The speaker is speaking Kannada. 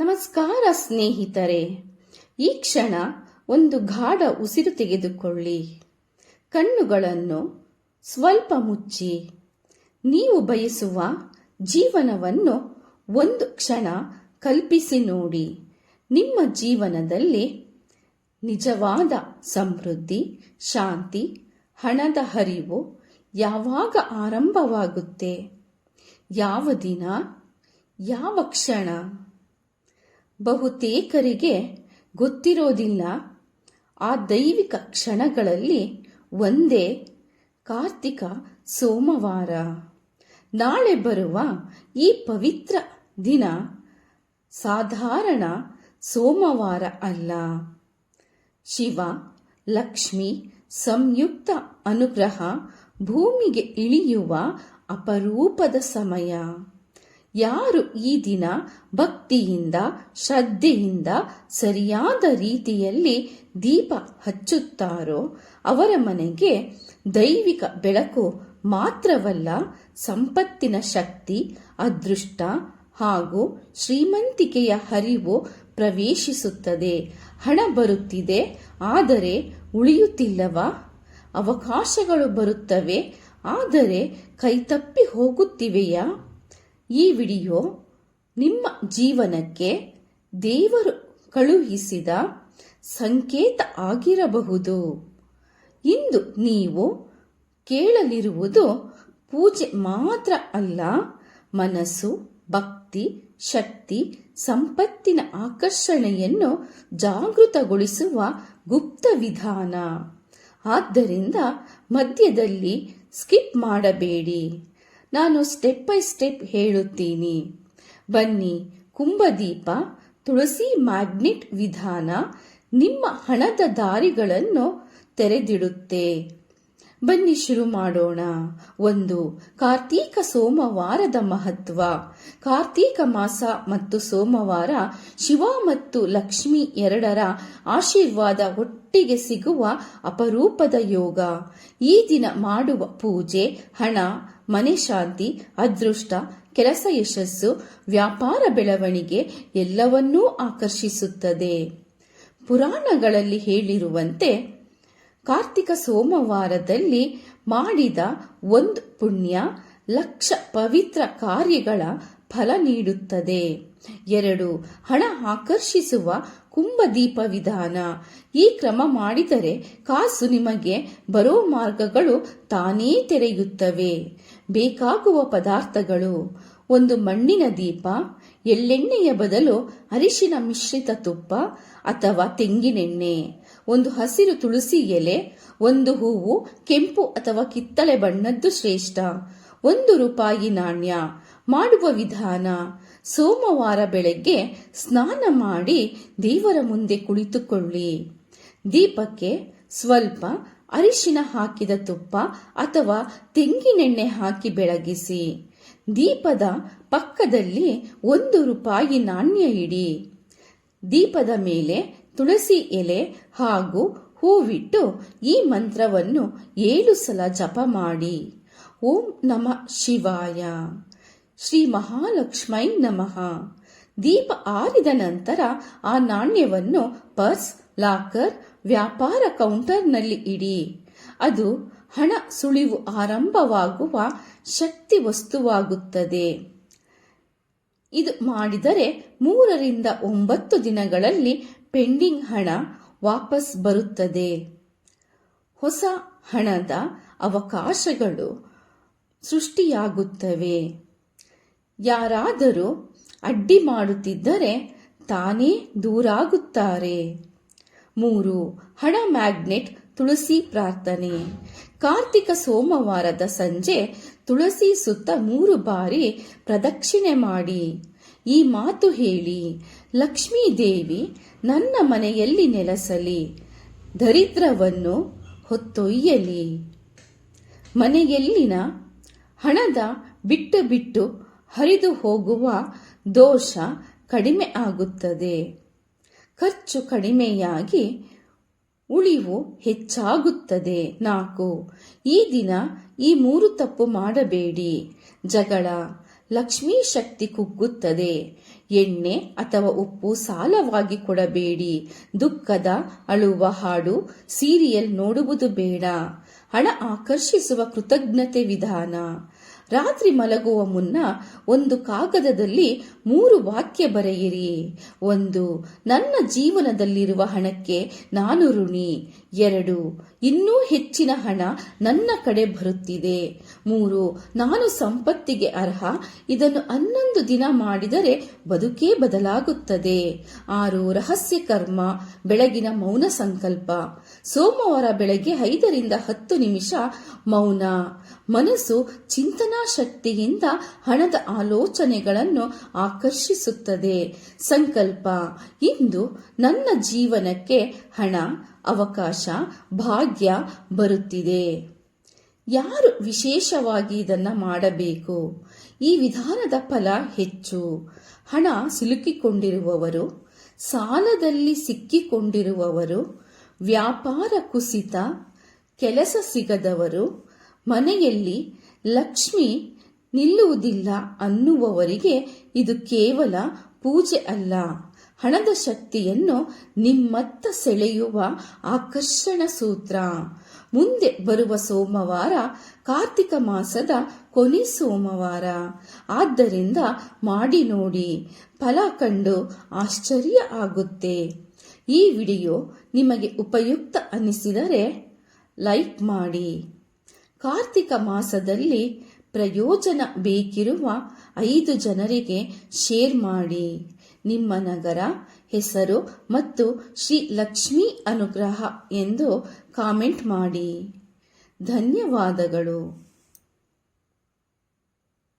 ನಮಸ್ಕಾರ ಸ್ನೇಹಿತರೆ, ಈ ಕ್ಷಣ ಒಂದು ಗಾಢ ಉಸಿರು ತೆಗೆದುಕೊಳ್ಳಿ. ಕಣ್ಣುಗಳನ್ನು ಸ್ವಲ್ಪ ಮುಚ್ಚಿ. ನೀವು ಬಯಸುವ ಜೀವನವನ್ನು ಒಂದು ಕ್ಷಣ ಕಲ್ಪಿಸಿ ನೋಡಿ. ನಿಮ್ಮ ಜೀವನದಲ್ಲಿ ನಿಜವಾದ ಸಮೃದ್ಧಿ, ಶಾಂತಿ, ಹಣದ ಹರಿವು ಯಾವಾಗ ಆರಂಭವಾಗುತ್ತೆ? ಯಾವ ದಿನ, ಯಾವ ಕ್ಷಣ? ಬಹುತೇಕರಿಗೆ ಗೊತ್ತಿರೋದಿಲ್ಲ. ಆ ದೈವಿಕ ಕ್ಷಣಗಳಲ್ಲಿ ಒಂದೇ ಕಾರ್ತಿಕ ಸೋಮವಾರ. ನಾಳೆ ಬರುವ ಈ ಪವಿತ್ರ ದಿನ ಸಾಧಾರಣ ಸೋಮವಾರ ಅಲ್ಲ. ಶಿವ, ಲಕ್ಷ್ಮಿ ಸಂಯುಕ್ತ ಅನುಗ್ರಹ ಭೂಮಿಗೆ ಇಳಿಯುವ ಅಪರೂಪದ ಸಮಯ. ಯಾರು ಈ ದಿನ ಭಕ್ತಿಯಿಂದ, ಶ್ರದ್ಧೆಯಿಂದ ಸರಿಯಾದ ರೀತಿಯಲ್ಲಿ ದೀಪ ಹಚ್ಚುತ್ತಾರೋ ಅವರ ಮನೆಗೆ ದೈವಿಕ ಬೆಳಕು ಮಾತ್ರವಲ್ಲ ಸಂಪತ್ತಿನ ಶಕ್ತಿ, ಅದೃಷ್ಟ ಹಾಗೂ ಶ್ರೀಮಂತಿಕೆಯ ಹರಿವು ಪ್ರವೇಶಿಸುತ್ತದೆ. ಹಣ ಬರುತ್ತಿದೆ, ಆದರೆ ಉಳಿಯುತ್ತಿಲ್ಲವ? ಅವಕಾಶಗಳು ಬರುತ್ತವೆ, ಆದರೆ ಕೈತಪ್ಪಿ ಹೋಗುತ್ತಿವೆಯಾ? ಈ ವಿಡಿಯೋ ನಿಮ್ಮ ಜೀವನಕ್ಕೆ ದೇವರು ಕಳುಹಿಸಿದ ಸಂಕೇತ ಆಗಿರಬಹುದು. ಇಂದು ನೀವು ಕೇಳಲಿರುವುದು ಪೂಜೆ ಮಾತ್ರ ಅಲ್ಲ, ಮನಸ್ಸು, ಭಕ್ತಿ, ಶಕ್ತಿ, ಸಂಪತ್ತಿನ ಆಕರ್ಷಣೆಯನ್ನು ಜಾಗೃತಗೊಳಿಸುವ ಗುಪ್ತ ವಿಧಾನ. ಆದ್ದರಿಂದ ಮಧ್ಯದಲ್ಲಿ ಸ್ಕಿಪ್ ಮಾಡಬೇಡಿ. ನಾನು ಸ್ಟೆಪ್ ಬೈ ಸ್ಟೆಪ್ ಹೇಳುತ್ತೀನಿ. ಬನ್ನಿ ಕುಂಭದೀಪ ತುಳಸಿ ಮ್ಯಾಗ್ನೆಟ್ ವಿಧಾನ ನಿಮ್ಮ ಹಣದ ದಾರಿಗಳನ್ನು ತೆರೆದಿಡುತ್ತೆ. ಬನ್ನಿ ಶುರು ಮಾಡೋಣ. ಒಂದು, ಕಾರ್ತೀಕ ಸೋಮವಾರದ ಮಹತ್ವ. ಕಾರ್ತೀಕ ಮಾಸ ಮತ್ತು ಸೋಮವಾರ ಶಿವ ಮತ್ತು ಲಕ್ಷ್ಮಿ ಎರಡರ ಆಶೀರ್ವಾದ ಒಟ್ಟಿಗೆ ಸಿಗುವ ಅಪರೂಪದ ಯೋಗ. ಈ ದಿನ ಮಾಡುವ ಪೂಜೆ, ಹಣ, ಮನೆ ಶಾಂತಿ, ಅದೃಷ್ಟ, ಕೆಲಸ ಯಶಸ್ಸು, ವ್ಯಾಪಾರ ಬೆಳವಣಿಗೆ ಎಲ್ಲವನ್ನೂ ಆಕರ್ಷಿಸುತ್ತದೆ. ಪುರಾಣಗಳಲ್ಲಿ ಹೇಳಿರುವಂತೆ ಕಾರ್ತಿಕ ಸೋಮವಾರದಲ್ಲಿ ಮಾಡಿದ ಒಂದು ಪುಣ್ಯ ಲಕ್ಷ ಪವಿತ್ರ ಕಾರ್ಯಗಳ ಫಲ ನೀಡುತ್ತದೆ. ಎರಡು, ಹಣ ಆಕರ್ಷಿಸುವ ಕುಂಭದೀಪ ವಿಧಾನ. ಈ ಕ್ರಮ ಮಾಡಿದರೆ ಕಾಸು ನಿಮಗೆ ಬರೋ ಮಾರ್ಗಗಳು ತಾನೇ ತೆರೆಯುತ್ತವೆ. ಬೇಕಾಗುವ ಪದಾರ್ಥಗಳು, ಒಂದು ಮಣ್ಣಿನ ದೀಪ ಎಳ್ಳೆಣ್ಣೆಯ ಬದಲು ಅರಿಶಿನ ಮಿಶ್ರಿತ ತುಪ್ಪ ಅಥವಾ ತೆಂಗಿನೆಣ್ಣೆ, ಒಂದು ಹಸಿರು ತುಳಸಿ ಎಲೆ, ಒಂದು ಹೂವು, ಕೆಂಪು ಅಥವಾ ಕಿತ್ತಳೆ ಬಣ್ಣದ್ದು ಶ್ರೇಷ್ಠ. ಒಂದು ರೂಪಾಯಿ ನಾಣ್ಯ. ಮಾಡುವ ವಿಧಾನ, ಸೋಮವಾರ ಬೆಳಗ್ಗೆ ಸ್ನಾನ ಮಾಡಿ ದೇವರ ಮುಂದೆ ಕುಳಿತುಕೊಳ್ಳಿ. ದೀಪಕ್ಕೆ ಸ್ವಲ್ಪ ಅರಿಶಿನ ಹಾಕಿದ ತುಪ್ಪ ಅಥವಾ ತೆಂಗಿನೆಣ್ಣೆ ಹಾಕಿ ಬೆಳಗಿಸಿ. ದೀಪದ ಪಕ್ಕದಲ್ಲಿ ಒಂದು ರೂಪಾಯಿ ನಾಣ್ಯ ಇಡಿ. ದೀಪದ ಮೇಲೆ ತುಳಸಿ ಎಲೆ ಹಾಗೂ ಹೂವಿಟ್ಟು ಈ ಮಂತ್ರವನ್ನು ಏಳು ಸಲ ಜಪ ಮಾಡಿ. ಓಂ ನಮ ಶಿವಾಯ. ಶ್ರೀ ಮಹಾಲಕ್ಷ್ಮೈ ನಮಃ. ದೀಪ ಆರಿದ ನಂತರ ಆ ನಾಣ್ಯವನ್ನು ಪರ್ಸ್, ಲಾಕರ್, ವ್ಯಾಪಾರ ಕೌಂಟರ್ನಲ್ಲಿ ಇಡಿ. ಅದು ಹಣ ಸುಳಿವು ಆರಂಭವಾಗುವ ಶಕ್ತಿ ವಸ್ತುವಾಗುತ್ತದೆ. ಇದು ಮಾಡಿದರೆ ಮೂರರಿಂದ ಒಂಬತ್ತು ದಿನಗಳಲ್ಲಿ ಪೆಂಡಿಂಗ್ ಹಣ ವಾಪಸ್ ಬರುತ್ತದೆ. ಹೊಸ ಹಣದ ಅವಕಾಶಗಳು ಸೃಷ್ಟಿಯಾಗುತ್ತವೆ. ಯಾರಾದರೂ ಅಡ್ಡಿ ಮಾಡುತ್ತಿದ್ದರೆ ತಾನೇ ದೂರಾಗುತ್ತಾರೆ. ಮೂರು, ಹಣ ಮ್ಯಾಗ್ನೆಟ್ ತುಳಸಿ ಪ್ರಾರ್ಥನೆ. ಕಾರ್ತಿಕ ಸೋಮವಾರದ ಸಂಜೆ ತುಳಸಿ ಸುತ್ತ ಮೂರು ಬಾರಿ ಪ್ರದಕ್ಷಿಣೆ ಮಾಡಿ. ಈ ಮಾತು ಹೇಳಿ, ಲಕ್ಷ್ಮೀ ದೇವಿ, ನನ್ನ ಮನೆಯಲ್ಲಿ ನೆಲೆಸಲಿ, ದರಿದ್ರವನ್ನು ಹೊತ್ತೊಯ್ಯಲಿ. ಮನೆಯಲ್ಲಿನ ಹಣದ ಬಿಟ್ಟು ಬಿಟ್ಟು ಹರಿದು ಹೋಗುವ ದೋಷ ಕಡಿಮೆ ಆಗುತ್ತದೆ. ಖರ್ಚು ಕಡಿಮೆಯಾಗಿ ಉಳಿವು ಹೆಚ್ಚಾಗುತ್ತದೆ. ನಾಲ್ಕು, ಈ ದಿನ ಈ ಮೂರು ತಪ್ಪು ಮಾಡಬೇಡಿ. ಜಗಳ, ಲಕ್ಷ್ಮೀ ಶಕ್ತಿ ಕುಗ್ಗುತ್ತದೆ. ಎಣ್ಣೆ ಅಥವಾ ಉಪ್ಪು ಸಾಲವಾಗಿ ಕೊಡಬೇಡಿ. ದುಃಖದ, ಅಳುವ ಹಾಡು ಸೀರಿಯಲ್ ನೋಡುವುದು ಬೇಡ. ಹಣ ಆಕರ್ಷಿಸುವ ಕೃತಜ್ಞತೆ ವಿಧಾನ. ರಾತ್ರಿ ಮಲಗುವ ಮುನ್ನ ಒಂದು ಕಾಗದದಲ್ಲಿ ಮೂರು ವಾಕ್ಯ ಬರೆಯಿರಿ. ಒಂದು, ನನ್ನ ಜೀವನದಲ್ಲಿರುವ ಹಣಕ್ಕೆ ನಾನು ಋಣಿ. ಎರಡು, ಇನ್ನೂ ಹೆಚ್ಚಿನ ಹಣ ನನ್ನ ಕಡೆ ಬರುತ್ತಿದೆ. ಮೂರು, ನಾನು ಸಂಪತ್ತಿಗೆ ಅರ್ಹ, ಇದನ್ನು ಹನ್ನೊಂದು ದಿನ ಮಾಡಿದರೆ ಬದುಕೇ ಬದಲಾಗುತ್ತದೆ. ಆರು, ರಹಸ್ಯ ಕರ್ಮ, ಬೆಳಗಿನ ಮೌನ ಸಂಕಲ್ಪ. ಸೋಮವಾರ ಬೆಳಗ್ಗೆ ಐದರಿಂದ ಹತ್ತು ನಿಮಿಷ ಮೌನ. ಮನಸ್ಸು ಚಿಂತನಾ ಶಕ್ತಿಯಿಂದ ಹಣದ ಆಲೋಚನೆಗಳನ್ನು ಆಕರ್ಷಿಸುತ್ತದೆ. ಸಂಕಲ್ಪ. ಇಂದು ನನ್ನ ಜೀವನಕ್ಕೆ ಹಣ, ಅವಕಾಶ, ಭಾಗ್ಯ ಬರುತ್ತಿದೆ. ಯಾರು ವಿಶೇಷವಾಗಿ ಇದನ್ನು ಮಾಡಬೇಕು? ಈ ವಿಧಾನದ ಫಲ ಹೆಚ್ಚು. ಹಣ ಸಿಲುಕಿಕೊಂಡಿರುವವರು, ಸಾಲದಲ್ಲಿ ಸಿಕ್ಕಿಕೊಂಡಿರುವವರು ವ್ಯಾಪಾರ ಕುಸಿತ, ಕೆಲಸ ಸಿಗದವರು, ಮನೆಯಲ್ಲಿ ಲಕ್ಷ್ಮಿ ನಿಲ್ಲುವುದಿಲ್ಲ ಅನ್ನುವವರಿಗೆ ಇದು ಕೇವಲ ಪೂಜೆ ಅಲ್ಲ. ಹಣದ ಶಕ್ತಿಯನ್ನು ನಿಮ್ಮತ್ತ ಸೆಳೆಯುವ ಆಕರ್ಷಣ ಸೂತ್ರ. ಮುಂದೆ ಬರುವ ಸೋಮವಾರ ಕಾರ್ತಿಕ ಮಾಸದ ಕೊನೆ ಸೋಮವಾರ. ಆದ್ದರಿಂದ ಮಾಡಿ ನೋಡಿ. ಫಲ ಕಂಡು ಆಶ್ಚರ್ಯ ಆಗುತ್ತೆ. ಈ ವಿಡಿಯೋ ನಿಮಗೆ ಉಪಯುಕ್ತ ಅನಿಸಿದರೆ ಲೈಕ್ ಮಾಡಿ. ಕಾರ್ತಿಕ ಮಾಸದಲ್ಲಿ ಪ್ರಯೋಜನ ಬೇಕಿರುವ ಐದು ಜನರಿಗೆ ಶೇರ್ ಮಾಡಿ. ನಿಮ್ಮ ನಗರ, ಹೆಸರು ಮತ್ತು ಶ್ರೀ ಲಕ್ಷ್ಮೀ ಅನುಗ್ರಹ ಎಂದು ಕಾಮೆಂಟ್ ಮಾಡಿ. ಧನ್ಯವಾದಗಳು.